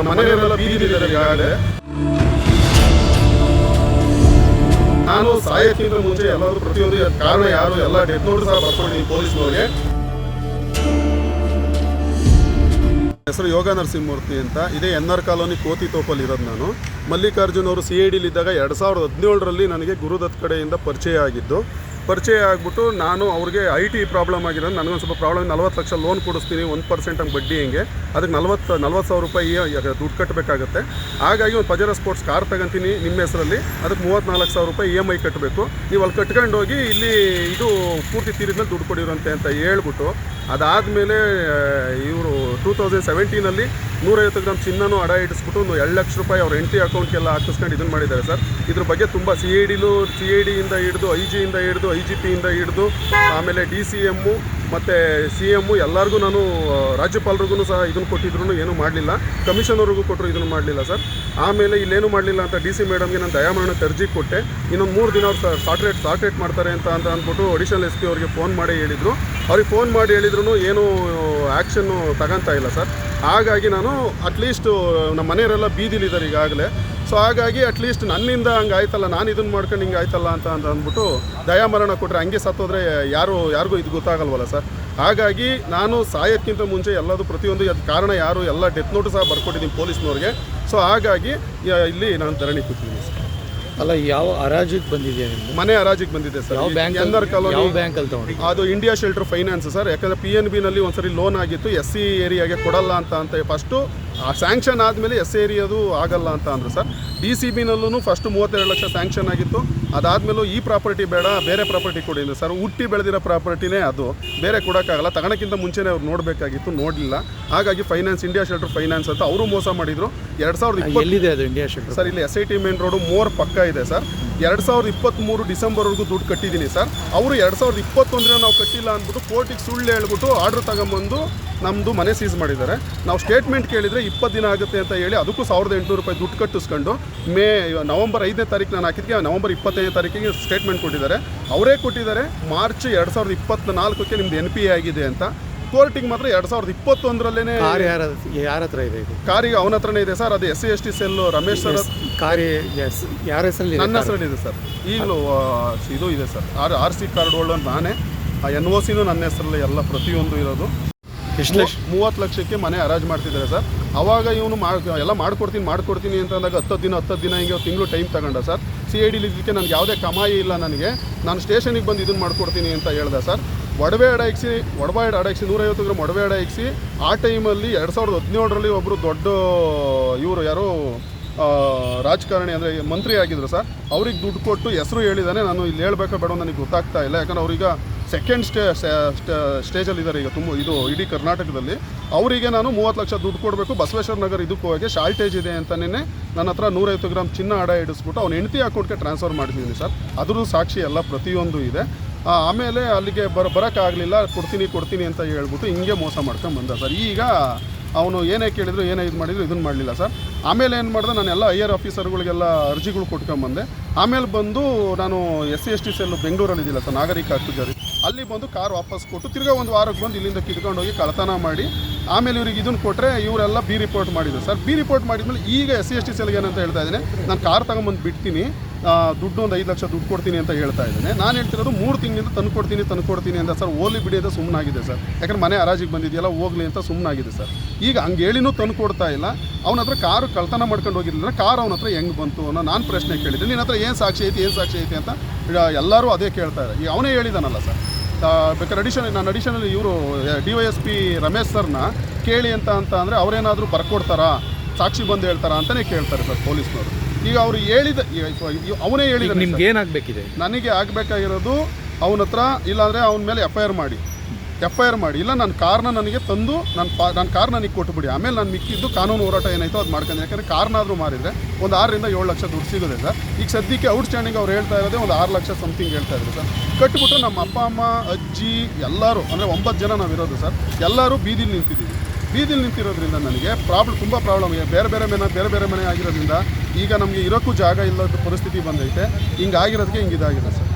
ನಮ್ಮ ಮನೆಯವರೆಲ್ಲ ಬೀದಿಲಿದ್ದಾರೆ ಈಗಾಗಲೇ. ನಾನು ಸಾಯಕ್ಕಿಂತ ಮುಂಚೆ ಎಲ್ಲರೂ ಪ್ರತಿಯೊಂದು ಕಾರಣ ಯಾರು, ಎಲ್ಲ ಡೆತ್ ನೋಟ್ ಸಹ ಬರ್ಕೊಂಡಿದ್ದೀನಿ ಪೊಲೀಸ್ನವ್ರಿಗೆ ಹೆಸರು ಯೋಗ ನರಸಿಂಹಮೂರ್ತಿ ಅಂತ. ಇದೇ ಎನ್ ಆರ್ ಕಾಲೋನಿ ಕೋತಿ ತೋಪಲ್ಲಿ ಇರೋದು ನಾನು. ಮಲ್ಲಿಕಾರ್ಜುನ್ ಅವರು ಸಿ ಐ ಡಿಲಿದ್ದಾಗ ಎರಡು ಸಾವಿರದ ಹದಿನೇಳರಲ್ಲಿ ನನಗೆ ಗುರುದತ್ ಕಡೆಯಿಂದ ಪರಿಚಯ ಆಗಿದ್ದು ಪರಿಚಯ ಆಗಿಬಿಟ್ಟು ನಾನು ಅವ್ರಿಗೆ ಐ ಟಿ ಪ್ರಾಬ್ಲಮ್ ಆಗಿರೋದು ನನಗೊಂದು ಸ್ವಲ್ಪ ಪ್ರಾಬ್ಲಮ್ ನಲ್ವತ್ತು ಲಕ್ಷ ಲೋನ್ ಕೊಡಿಸ್ತೀನಿ, ಒಂದು ಪರ್ಸೆಂಟ್ ಹಂಗೆ ಬಡ್ಡಿ ಹಿಂಗೆ. ಅದಕ್ಕೆ ನಲ್ವತ್ತು ನಲ್ವತ್ತು ಸಾವಿರ ರೂಪಾಯಿ ದುಡ್ಡು ಕಟ್ಟಬೇಕಾಗತ್ತೆ ಹಾಗಾಗಿ ಒಂದು ಪಜರ ಸ್ಪೋರ್ಟ್ಸ್ ಕಾರ್ ತಗೊಂತೀನಿ ನಿಮ್ಮ ಹೆಸರಲ್ಲಿ. ಅದಕ್ಕೆ ಮೂವತ್ತ್ನಾಲ್ಕು ಸಾವಿರ ರೂಪಾಯಿ ಇ ಎಂ ಐ ಕಟ್ಟಬೇಕು ನೀವು ಅಲ್ಲಿ ಕಟ್ಕೊಂಡು ಹೋಗಿ ಇಲ್ಲಿ ಇದು ಪೂರ್ತಿ ತೀರಿದ್ಮೇಲೆ ದುಡ್ಡು ಕೊಡಿರಂತೆ ಅಂತ ಹೇಳ್ಬಿಟ್ಟು, ಅದಾದಮೇಲೆ ಇವರು ಟೂ ತೌಸಂಡ್ ಸೆವೆಂಟೀನಲ್ಲಿ ನೂರೈವತ್ತು ಗ್ರಾಮ್ ಚಿನ್ನನೂ ಅಡ ಇಡಿಸ್ಬಿಟ್ಟು ಒಂದು ಎರಡು ಲಕ್ಷ ರೂಪಾಯಿ ಅವ್ರ ಎಂಟಿ ಅಕೌಂಟ್ಗೆಲ್ಲ ಹಾಕಿಸ್ಕೊಂಡು ಇದನ್ನು ಮಾಡಿದ್ದಾರೆ ಸರ್. ಇದ್ರ ಬಗ್ಗೆ ತುಂಬ ಸಿ ಐ ಡಿಲು ಸಿ ಐ ಡಿಯಿಂದ ಹಿಡಿದು, ಐ ಜಿಯಿಂದ ಹಿಡಿದು, ಐ ಜಿ ಪಿಯಿಂದ ಹಿಡಿದು, ಆಮೇಲೆ ಡಿ ಸಿ ಎಮ್ಮು ಮತ್ತು ಸಿ ಎಮ್ಮು ಎಲ್ಲರಿಗೂ ನಾನು ರಾಜ್ಯಪಾಲರಿಗೂ ಸಹ ಇದನ್ನು ಕೊಟ್ಟಿದ್ರು ಏನೂ ಮಾಡಲಿಲ್ಲ. ಕಮಿಷನರ್ಗೂ ಕೊಟ್ಟರು ಇದನ್ನು ಮಾಡಲಿಲ್ಲ ಸರ್. ಆಮೇಲೆ ಇಲ್ಲೇನು ಮಾಡಲಿಲ್ಲ ಅಂತ ಡಿ ಸಿ ಮೇಡಮ್ಗೆ ನಾನು ದಯಾಮರಣ ತರ್ಜಿ ಕೊಟ್ಟೆ. ಇನ್ನೊಂದು ಮೂರು ದಿನ ಅವ್ರು ಸಾಟ್ರೇಟ್ ಸಾಟ್ರೇಟ್ ಮಾಡ್ತಾರೆ ಅಂತ ಅಂತ ಅಂದ್ಬಿಟ್ಟು ಅಡಿಷನಲ್ ಎಸ್ ಪಿ ಅವ್ರಿಗೆ ಫೋನ್ ಮಾಡಿ ಹೇಳಿದರು. ಅವ್ರಿಗೆ ಫೋನ್ ಮಾಡಿ ಹೇಳಿದ್ರು ಏನೂ ಆ್ಯಕ್ಷನ್ನು ತಗೊತಾ ಇಲ್ಲ ಸರ್. ಹಾಗಾಗಿ ನಾನು ಅಟ್ಲೀಸ್ಟು ನಮ್ಮ ಮನೆಯವರೆಲ್ಲ ಬೀದಿಲಿದ್ದಾರೆ ಈಗಾಗಲೇ. ಸೊ ಹಾಗಾಗಿ ಅಟ್ಲೀಸ್ಟ್ ನನ್ನಿಂದ ಹಂಗೆ ಆಯ್ತಲ್ಲ ನಾನು ಇದನ್ನು ಮಾಡ್ಕೊಂಡು ಹಿಂಗೆ ಆಯ್ತಲ್ಲ ಅಂತ ಅಂತ ಅಂದ್ಬಿಟ್ಟು ದಯಾಮರಣ ಕೊಟ್ಟರೆ ಹಂಗೆ ಸತ್ತೋದ್ರೆ ಯಾರು ಯಾರಿಗೂ ಇದು ಗೊತ್ತಾಗಲ್ವಲ್ಲ ಸರ್? ಹಾಗಾಗಿ ನಾನು ಸಾಯೋಕ್ಕಿಂತ ಮುಂಚೆ ಎಲ್ಲದು ಪ್ರತಿಯೊಂದು ಅದು ಕಾರಣ ಯಾರು ಎಲ್ಲ ಡೆತ್ ನೋಟು ಸಹ ಬರ್ಕೊಟ್ಟಿದ್ದೀನಿ ಪೊಲೀಸ್ನವ್ರಿಗೆ. ಸೊ ಹಾಗಾಗಿ ಇಲ್ಲಿ ನಾನು ಧರಣಿ ಕೂತಿದ್ದೀನಿ ಸರ್. ಅಲ್ಲ ಯಾವ ಹರಾಜಿಗೆ ಬಂದಿದೆ ಮನೆ ಹರಾಜಿಗೆ ಬಂದಿದೆ ಸರ್. ಎಂದರ್ ಬ್ಯಾಂಕ್ ಕಾಲೋನಿ ಯಾವ ಬ್ಯಾಂಕಲ್ಲಿ ತಗೊಂಡು ಅದು ಇಂಡಿಯಾ ಶೆಲ್ಟರ್ ಫೈನಾನ್ಸ್ ಸರ್. ಯಾಕಂದರೆ ಪಿ ಎನ್ ಬಿನಲ್ಲಿ ಒಂದ್ಸರಿ ಲೋನ್ ಆಗಿತ್ತು ಎಸ್ ಸಿ ಏರಿಯಾಗೆ ಕೊಡಲ್ಲ ಅಂತ ಅಂತ ಫಸ್ಟು ಸ್ಯಾಂಕ್ಷನ್ ಆದಮೇಲೆ ಎಸ್ ಏರಿಯೋದು ಆಗಲ್ಲ ಅಂತ ಅಂದರು ಸರ್. ಡಿ ಸಿ ಬಿನಲ್ಲೂ ಫಸ್ಟ್ ಮೂವತ್ತೆರಡು ಲಕ್ಷ ಸ್ಯಾಂಕ್ಷನ್ ಆಗಿತ್ತು. ಅದಾದಮೇಲೂ ಈ ಪ್ರಾಪರ್ಟಿ ಬೇಡ ಬೇರೆ ಪ್ರಾಪರ್ಟಿ ಕೊಡಿ ಅಂದರೆ ಸರ್. ಹುಟ್ಟಿ ಬೆಳೆದಿರೋ ಪ್ರಾಪರ್ಟಿನೇ ಅದು. ಬೇರೆ ಕೊಡೋಕ್ಕಾಗಲ್ಲ. ತಗೊಳಕ್ಕಿಂತ ಮುಂಚೆನೇ ಅವ್ರು ನೋಡಬೇಕಾಗಿತ್ತು ನೋಡಲಿಲ್ಲ. ಹಾಗಾಗಿ ಫೈನಾನ್ಸ್ ಇಂಡಿಯಾ ಶೆಲ್ಟರ್ ಫೈನಾನ್ಸ್ ಅಂತ ಅವರು ಮೋಸ ಮಾಡಿದರು. ಎರಡು ಸಾವಿರದ ಇಪ್ಪತ್ತು ಎಲ್ಲಿದೆ ಅದು ಇಂಡಿಯಾ ಶೆಲ್ಟರ್ ಸರ್ ಇಲ್ಲಿ S I T main road More ಪಕ್ಕ ಇದೆ ಸರ್. ಎರಡು ಸಾವಿರದ ಇಪ್ಪತ್ತ್ಮೂರು ಡಿಸೆಂಬರ್ವರೆಗೂ ದುಡ್ಡು ಕಟ್ಟಿದ್ದೀನಿ ಸರ್. ಅವರು ಎರಡು ಸಾವಿರದ ಇಪ್ಪತ್ತೊಂದರ ನಾವು ಕಟ್ಟಿಲ್ಲ ಅಂದ್ಬಿಟ್ಟು ಕೋರ್ಟಿಗೆ ಸುಳ್ಳು ಹೇಳ್ಬಿಟ್ಟು ಆರ್ಡ್ರ್ ತಗೊಂಬಂದು ನಮ್ಮದು ಮನೆ ಸೀಸ್ ಮಾಡಿದ್ದಾರೆ. ನಾವು ಸ್ಟೇಟ್ಮೆಂಟ್ ಕೇಳಿದರೆ ಇಪ್ಪತ್ತು ದಿನ ಆಗುತ್ತೆ ಅಂತ ಹೇಳಿ ಅದಕ್ಕೂ ಸಾವಿರದ ಎಂಟುನೂರು ರೂಪಾಯಿ ದುಡ್ಡು ಕಟ್ಟಿಸ್ಕೊಂಡು ಮೇ ನವಂಬರ್ ಐದನೇ ತಾರೀಕು ನಾನು ಹಾಕಿದ್ದೆ ನವಂಬರ್ ಇಪ್ಪತ್ತೈದನೇ ತಾರೀಕಿಗೆ ಸ್ಟೇಟ್ಮೆಂಟ್ ಕೊಟ್ಟಿದ್ದಾರೆ. ಅವರೇ ಕೊಟ್ಟಿದ್ದಾರೆ. ಮಾರ್ಚ್ ಎರಡು ಸಾವಿರದ ಇಪ್ಪತ್ತ್ನಾಲ್ಕಕ್ಕೆ ನಿಮ್ಮದು ಎನ್ ಪಿ ಎ ಆಗಿದೆ ಅಂತ. ಕೋರ್ಟಿಗೆ ಮಾತ್ರ ಎರಡ್ ಸಾವಿರದ ಇಪ್ಪತ್ತೊಂದರಲ್ಲೇ ಕಾರ್ ಯಾರ ಯಾರ ಹತ್ರ ಇದೆ ಇದು? ಕಾರಿಗೆ ಅವನ ಹತ್ರನೇ ಇದೆ ಸರ್. ಅದು S C S T cell Ramesh sir car S ಯಾರ ಹೆಸರಲ್ಲಿ ನನ್ನ ಹೆಸರಲ್ಲಿದೆ ಸರ್. ಈಗಲೂ ಇದು ಇದೆ sir. R R C card holder ನಾನೇ. ಆ ಎನ್ ಒ ಸಿನೂ ನನ್ನ ಹೆಸರಲ್ಲಿ ಎಲ್ಲ ಪ್ರತಿಯೊಂದು ಇರೋದು. ಎಷ್ಟು ಲಕ್ಷ? ಮೂವತ್ತು ಲಕ್ಷಕ್ಕೆ ಮನೆ ಹರಾಜು ಮಾಡ್ತಿದ್ದಾರೆ ಸರ್. ಅವಾಗ ಇವನು ಮಾ ಎಲ್ಲ ಮಾಡ್ಕೊಡ್ತೀನಿ ಮಾಡ್ಕೊಡ್ತೀನಿ ಅಂತ ಅಂದಾಗ ಹತ್ತು ದಿನ ಹತ್ತು ದಿನ ಹಿಂಗೆ ತಿಂಗಳು ಟೈಮ್ ತಗೊಂಡ ಸರ್. ಸಿ ಐ ಡಿಲಿ ಇದಕ್ಕೆ ನನಗೆ ಯಾವುದೇ ಕಮಾಯಿ ಇಲ್ಲ ನನಗೆ. ನಾನು ಸ್ಟೇಷನಿಗೆ ಬಂದು ಇದನ್ನು ಮಾಡ್ಕೊಡ್ತೀನಿ ಅಂತ ಹೇಳ್ದೆ ಸರ್. ಒಡವೆ ಅಡಗಿಸಿ ಒಡವೆ ಅಡಗಿಸಿ ನೂರೈವತ್ತು ಗ್ರಾಮ್ ಒಡವೆ ಅಡಗಿಸಿ ಆ ಟೈಮಲ್ಲಿ ಎರಡು ಸಾವಿರದ ಹದಿನೇಳರಲ್ಲಿ ಒಬ್ಬರು ದೊಡ್ಡ ಇವರು ಯಾರೋ ರಾಜಕಾರಣಿ ಅಂದರೆ ಮಂತ್ರಿ ಆಗಿದ್ರು ಸರ್. ಅವ್ರಿಗೆ ದುಡ್ಡು ಕೊಟ್ಟು ಹೆಸರು ಹೇಳಿದ್ದಾನೆ ನಾನು ಇಲ್ಲಿ ಹೇಳಬೇಕೋ ಬೇಡ ನನಗೆ ಗೊತ್ತಾಗ್ತಾ ಇಲ್ಲ. ಯಾಕಂದ್ರೆ ಅವ್ರೀಗ ಸೆಕೆಂಡ್ ಸ್ಟೇ ಸ್ಟೇಜಲ್ಲಿ ಇದ್ದಾರೆ ಈಗ ತುಂಬ, ಇದು ಇಡೀ ಕರ್ನಾಟಕದಲ್ಲಿ. ಅವರಿಗೆ ನಾನು ಮೂವತ್ತು ಲಕ್ಷ ದುಡ್ಡು ಕೊಡಬೇಕು. ಬಸವೇಶ್ವರ ನಗರ ಇದಕ್ಕೂ ಹೋಗಿ ಶಾರ್ಟೇಜ್ ಇದೆ ಅಂತಲೇ ನನ್ನ ಹತ್ರ ನೂರೈವತ್ತು ಗ್ರಾಮ್ ಚಿನ್ನ ಅಡ ಇಡಿಸ್ಬಿಟ್ಟು ಅವ್ನ ಹೆಂಡತಿ ಅಕೌಂಟ್ಗೆ ಟ್ರಾನ್ಸ್ಫರ್ ಮಾಡಿದ್ದೀನಿ ಸರ್. ಅದ್ರದ್ದು ಸಾಕ್ಷಿ ಎಲ್ಲ ಪ್ರತಿಯೊಂದು ಇದೆ. ಆಮೇಲೆ ಅಲ್ಲಿಗೆ ಬರ, ಬರೋಕ್ಕಾಗಲಿಲ್ಲ, ಕೊಡ್ತೀನಿ ಕೊಡ್ತೀನಿ ಅಂತ ಹೇಳ್ಬಿಟ್ಟು ಹಿಂಗೆ ಮೋಸ ಮಾಡ್ಕೊಂಡು ಬಂದ ಸರ್. ಈಗ ಅವನು ಏನೇ ಕೇಳಿದ್ರು, ಏನೇ ಇದು ಮಾಡಿದ್ರು ಇದನ್ನು ಮಾಡಲಿಲ್ಲ ಸರ್. ಆಮೇಲೆ ಏನು ಮಾಡಿದೆ, ನಾನು ಎಲ್ಲ ಆರ್ ಆಫೀಸರ್ಗಳಿಗೆಲ್ಲ ಅರ್ಜಿಗಳು ಕೊಟ್ಕೊಂಬಂದೆ ಆಮೇಲೆ ಬಂದು ನಾನು S C, S T cell ಬೆಂಗಳೂರಲ್ಲಿ ಇದಿಲ್ಲ ಸರ್, ನಾಗರಿಕ ಹಕ್ಕು ಜಾರಿ. ಅಲ್ಲಿ ಬಂದು ಕಾರ್ ವಾಪಸ್ ಕೊಟ್ಟು ತಿರ್ಗಾ ಒಂದು ವಾರಕ್ಕೆ ಬಂದು ಇಲ್ಲಿಂದ ಕಿತ್ಕೊಂಡು ಹೋಗಿ ಕಳತನ ಮಾಡಿ, ಆಮೇಲೆ ಇವ್ರಿಗೆ ಇದನ್ನು ಕೊಟ್ಟರೆ ಇವರೆಲ್ಲ ಬಿ ರಿಪೋರ್ಟ್ ಮಾಡಿದ್ರು ಸರ್. ಬಿ ರಿಪೋರ್ಟ್ ಮಾಡಿದ್ಮೇಲೆ ಈಗ ಎಸ್ ಸಿ, ಎಸ್ ಟಿ ಸೆಲ್ಗೆ ಏನಂತ ಹೇಳ್ತಾ ಇದ್ದೀನಿ, ನಾನು ಕಾರ್ ತಗೊಂಬಂದು ಬಿಡ್ತೀನಿ. ದುಡ್ಡು ಒಂದು ಐದು ಲಕ್ಷ ದುಡ್ಡು ಕೊಡ್ತೀನಿ ಅಂತ ಹೇಳ್ತಾ ಇದ್ದೇನೆ. ನಾನು ಹೇಳ್ತಿರೋದು ಮೂರು ತಿಂಗಳಿಂದ ತಂದು ಕೊಡ್ತೀನಿ ತಂದು ಕೊಡ್ತೀನಿ ಅಂತ ಸರ್, ಓಲಿ ಬಿಡಿ ಅಂತ ಸುಮ್ಮನಾಗಿದೆ ಸರ್. ಯಾಕಂದ್ರೆ ಮನೆ ಹರಾಜಿಗೆ ಬಂದಿದೆಯಲ್ಲ, ಹೋಗ್ಲಿ ಅಂತ ಸುಮ್ಮನಾಗಿದೆ ಸರ್. ಈಗ ಹಂಗೆ ಹೇಳಿನೂ ತಂದು ಕೊಡ್ತಾ ಇಲ್ಲ. ಅವನ ಹತ್ರ ಕಾರು ಕಳ್ತನ ಮಾಡ್ಕೊಂಡು ಹೋಗಿರಲಿಲ್ಲ ಕಾರ್ ಅವನ ಹತ್ರ ಹೆಂಗೆ ಬಂತು ಅನ್ನೋ ನಾನು ಪ್ರಶ್ನೆ ಕೇಳಿದ್ದೆ. ನಿನ್ನ ಹತ್ರ ಏನು ಸಾಕ್ಷಿ ಐತಿ, ಏನು ಸಾಕ್ಷಿ ಐತಿ ಅಂತ ಎಲ್ಲರೂ ಅದೇ ಕೇಳ್ತಾ ಇದ್ದಾರೆ. ಈಗ ಅವನೇ ಹೇಳಿದಾನಲ್ಲ ಸರ್. ಬೇಕಾದ್ರೆ ಅಡಿಷನ್ ನಾನು ಅಡಿಷನಲ್ಲಿ ಇವರು D Y S P Ramesh ಸರ್ನ ಕೇಳಿ ಅಂತ ಅಂತ ಅಂದರೆ ಅವರೇನಾದರೂ ಬರ್ಕೊಡ್ತಾರಾ, ಸಾಕ್ಷಿ ಬಂದು ಹೇಳ್ತಾರಾ ಅಂತಲೇ ಕೇಳ್ತಾರೆ ಸರ್ ಪೊಲೀಸ್ನವರು. ಈಗ ಅವರು ಹೇಳಿದ ಅವನೇ ಹೇಳಿದ ನಿಮ್ಗೆ ಏನಾಗಬೇಕಿದೆ? ನನಗೆ ಆಗಬೇಕಾಗಿರೋದು ಅವನ ಹತ್ರ ಇಲ್ಲಾಂದರೆ ಅವನ ಮೇಲೆ ಎಫ್ ಐ ಆರ್ ಮಾಡಿ. ಎಫ್ ಐ ಆರ್ ಮಾಡಿ. ಇಲ್ಲ ನನ್ನ ಕಾರ್ನ ನನಗೆ ತಂದು ನನ್ನ ಪಾ ನನ್ನ ಕಾರ್ ನನಗೆ ಕೊಟ್ಟುಬಿಡಿ ಆಮೇಲೆ ನಾನು ಮಿಕ್ಕಿದ್ದು ಕಾನೂನು ಹೋರಾಟ ಏನಾಯಿತು ಅದು ಮಾಡ್ಕೊಂಡು. ಯಾಕಂದರೆ ಕಾರ್ನಾದರೂ ಮಾರಿದರೆ ಒಂದು ಆರರಿಂದ ಏಳು ಲಕ್ಷ ದುಡ್ಡು ಸಿಗೋದೆ ಸರ್. ಈಗ ಸದ್ಯಕ್ಕೆ ಔಟ್ಸ್ಟ್ಯಾಂಡಿಂಗ್ ಅವ್ರು ಹೇಳ್ತಾ ಇರೋದೇ ಒಂದು ಆರು ಲಕ್ಷ ಸಮಥಿಂಗ್ ಹೇಳ್ತಾ ಇದ್ರು ಸರ್. ಕಟ್ಬಿಟ್ಟು ನಮ್ಮ ಅಪ್ಪ ಅಮ್ಮ ಅಜ್ಜಿ ಎಲ್ಲರೂ ಅಂದರೆ ಒಂಬತ್ತು ಜನ ನಾವಿರೋದು ಸರ್. ಎಲ್ಲರೂ ಬೀದಿಲಿ ನಿಂತಿದ್ದೀವಿ. ಬೀದಿಲಿ ನಿಂತಿರೋದ್ರಿಂದ ನನಗೆ ಪ್ರಾಬ್ಲಮ್ ತುಂಬ ಪ್ರಾಬ್ಲಮ್ ಇದೆ ಬೇರೆ ಬೇರೆ ಮನೆ ಬೇರೆ ಬೇರೆ ಮನೆ ಆಗಿರೋದ್ರಿಂದ ಈಗ ನಮಗೆ ಇರೋಕ್ಕೂ ಜಾಗ ಇಲ್ಲದ ಪರಿಸ್ಥಿತಿ ಬಂದೈತೆ. ಹಿಂಗಾಗಿರೋದಕ್ಕೆ ಹಿಂಗೆ ಇದಾಗಿದೆ ಸರ್.